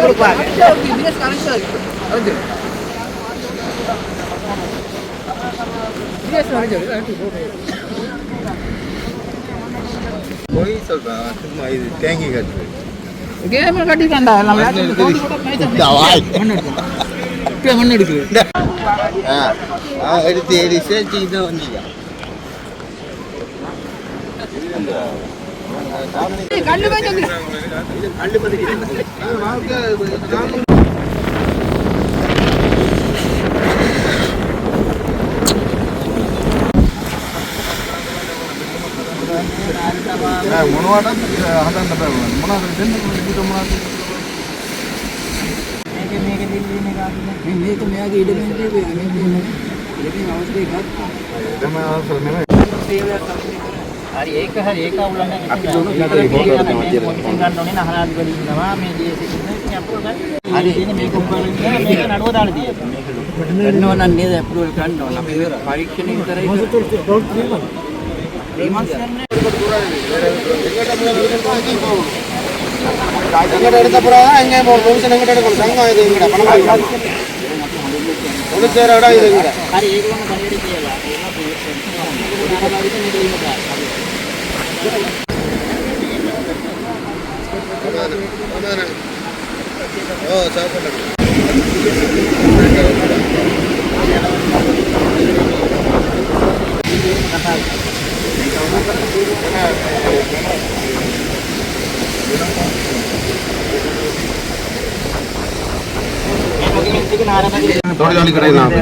கொடுப்பாங்க போய் சொல்றேன் சும்மா இது தேங்கி கட்டு மண் எடுக்குது ஆ எடுத்து வந்தீங்க. මොනවට හදන්න බෑ මොනවද දෙන්න මොනවද මේක මෙයාගේ ඉඩමෙන් තියෙන්නේ මේක ඉඩමෙන් අවශ්‍ය එකක් එතම අවසර නෙමෙයි හරි ඒක හරි ඒක අවුල නැහැ. අපි දුන්නු විතර ගන්න ඕනේ නහරාදි වල ඉන්නවා මේ ජීසී ඉන්න ඉතින් අප්‍රූවල් ගන්න. හරි ඉතින් මේක උඹලා මේක නඩුව දාලා තියෙනවා. කරනවා නම් නේද අප්‍රූවල් කරන්න ඕන අපි පරීක්ෂණය විතරයි எங்கிட்ட எடுத்த பிறகு எங்கேயும் போகணும் பெர்மிஷன் எங்கிட்ட எடுக்கணும் சங்கம் இது எங்கிட்ட பணம் ஒன்று சேர இடம் இது எங்கிட்ட ஓ தொழிலாளி கடை தான்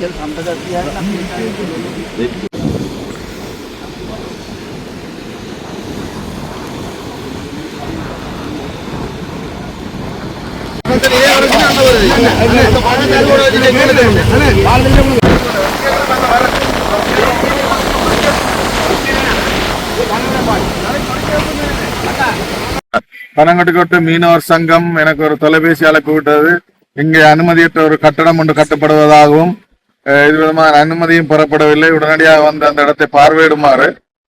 ஓ சாப்பிட்டு தோடி பனங்கட்டுக்கோட்டை மீனவர் சங்கம் எனக்கு ஒரு தொலைபேசி அழைப்பு விட்டது. இங்கே அனுமதியற்ற ஒரு கட்டடம் ஒன்று கட்டப்படுவதாகவும் இது விதமான அனுமதியும் பெறப்படவில்லை. உடனடியாக வந்து அந்த இடத்தை பார்வையிடுமாறு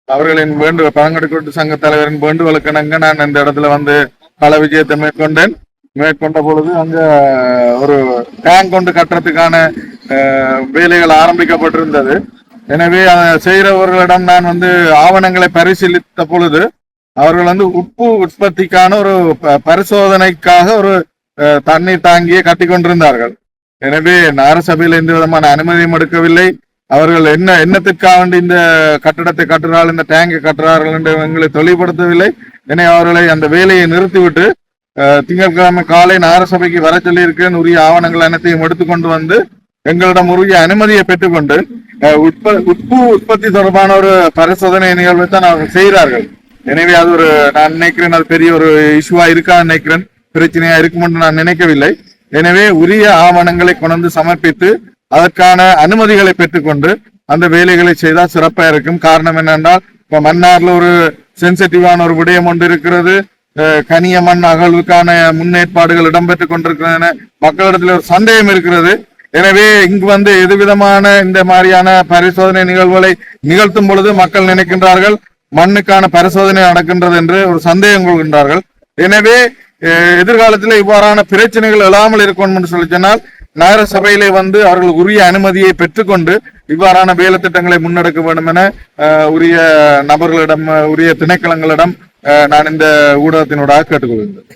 அவர்களின் வேண்டு பழங்கடுக்கூட்டு சங்க தலைவரின் வேண்டுகோளுக்கிணங்க நான் இந்த இடத்துல வந்து கள விஜயத்தை மேற்கொண்டேன். மேற்கொண்ட பொழுது அங்க ஒரு டேங்க் கொண்டு கட்டுறதுக்கான வேலைகள் ஆரம்பிக்கப்பட்டிருந்தது. எனவே செய்கிறவர்களிடம் நான் வந்து ஆவணங்களை பரிசீலித்த பொழுது அவர்கள் வந்து உப்பு உற்பத்திக்கான ஒரு ப- பரிசோதனைக்காக ஒரு தண்ணீர் தாங்கியை கட்டி கொண்டிருந்தார்கள் எனவே நகரசபையில் எந்த விதமான அனுமதியும் எடுக்கவில்லை. அவர்கள் என்ன என்னத்திற்காக வேண்டி இந்த கட்டடத்தை கட்டுறார்கள் இந்த டேங்கை கட்டுறார்கள் என்று எங்களை தெளிவுபடுத்தவில்லை. எனவே அவர்களை அந்த வேலையை நிறுத்திவிட்டு திங்கட்கிழமை காலை நகரசபைக்கு வர சொல்லியிருக்கேன். உரிய ஆவணங்கள் அனைத்தையும் எடுத்துக்கொண்டு வந்து எங்களிடம் உரிய அனுமதியை பெற்றுக்கொண்டு உற்ப உட்ப உப்பு உற்பத்தி தொடர்பான ஒரு பரிசோதனை நிகழ்வை தான் அவர்கள் செய்கிறார்கள். எனவே அது ஒரு நான் நினைக்கிறேன் அது பெரிய ஒரு இஷ்யூவா இருக்கான்னு நினைக்கிறேன். பிரச்சனையா இருக்கும் என்று நான் நினைக்கவில்லை. எனவே உரிய ஆவணங்களை கொண்டு சமர்ப்பித்து அதற்கான அனுமதிகளை பெற்றுக்கொண்டு அந்த வேலைகளை செய்தால் சிறப்பா இருக்கும். காரணம் என்னென்றால் இப்ப மன்னார்ல ஒரு சென்சிட்டிவான ஒரு விடயம் ஒன்று இருக்கிறது. கனிய மண் அகழ்வுக்கான முன்னேற்பாடுகள் இடம்பெற்றுக் கொண்டிருக்கின்றன. மக்களிடத்தில் ஒரு சந்தேகம் இருக்கிறது. எனவே இங்கு வந்து எது விதமான இந்த மாதிரியான பரிசோதனை நிகழ்வுகளை நிகழ்த்தும் பொழுது மக்கள் நினைக்கின்றார்கள் மண்ணுக்கான பரிசோதனை நடக்கின்றது என்று ஒரு சந்தேகம் கொள்கின்றார்கள். எனவே எதிர்காலத்தில் இவ்வாறான பிரச்சனைகள் இல்லாமல் இருக்கணும் என்று சொல்லி சொன்னால் நகர சபையிலே வந்து அவர்கள் உரிய அனுமதியை பெற்றுக்கொண்டு இவ்வாறான வேலை திட்டங்களை முன்னெடுக்க வேண்டும் என அஹ், உரிய நபர்களிடம் உரிய திணைக்களங்களிடம் அஹ், நான் இந்த ஊடகத்தினூடாக கேட்டுக்கொள்கிறேன்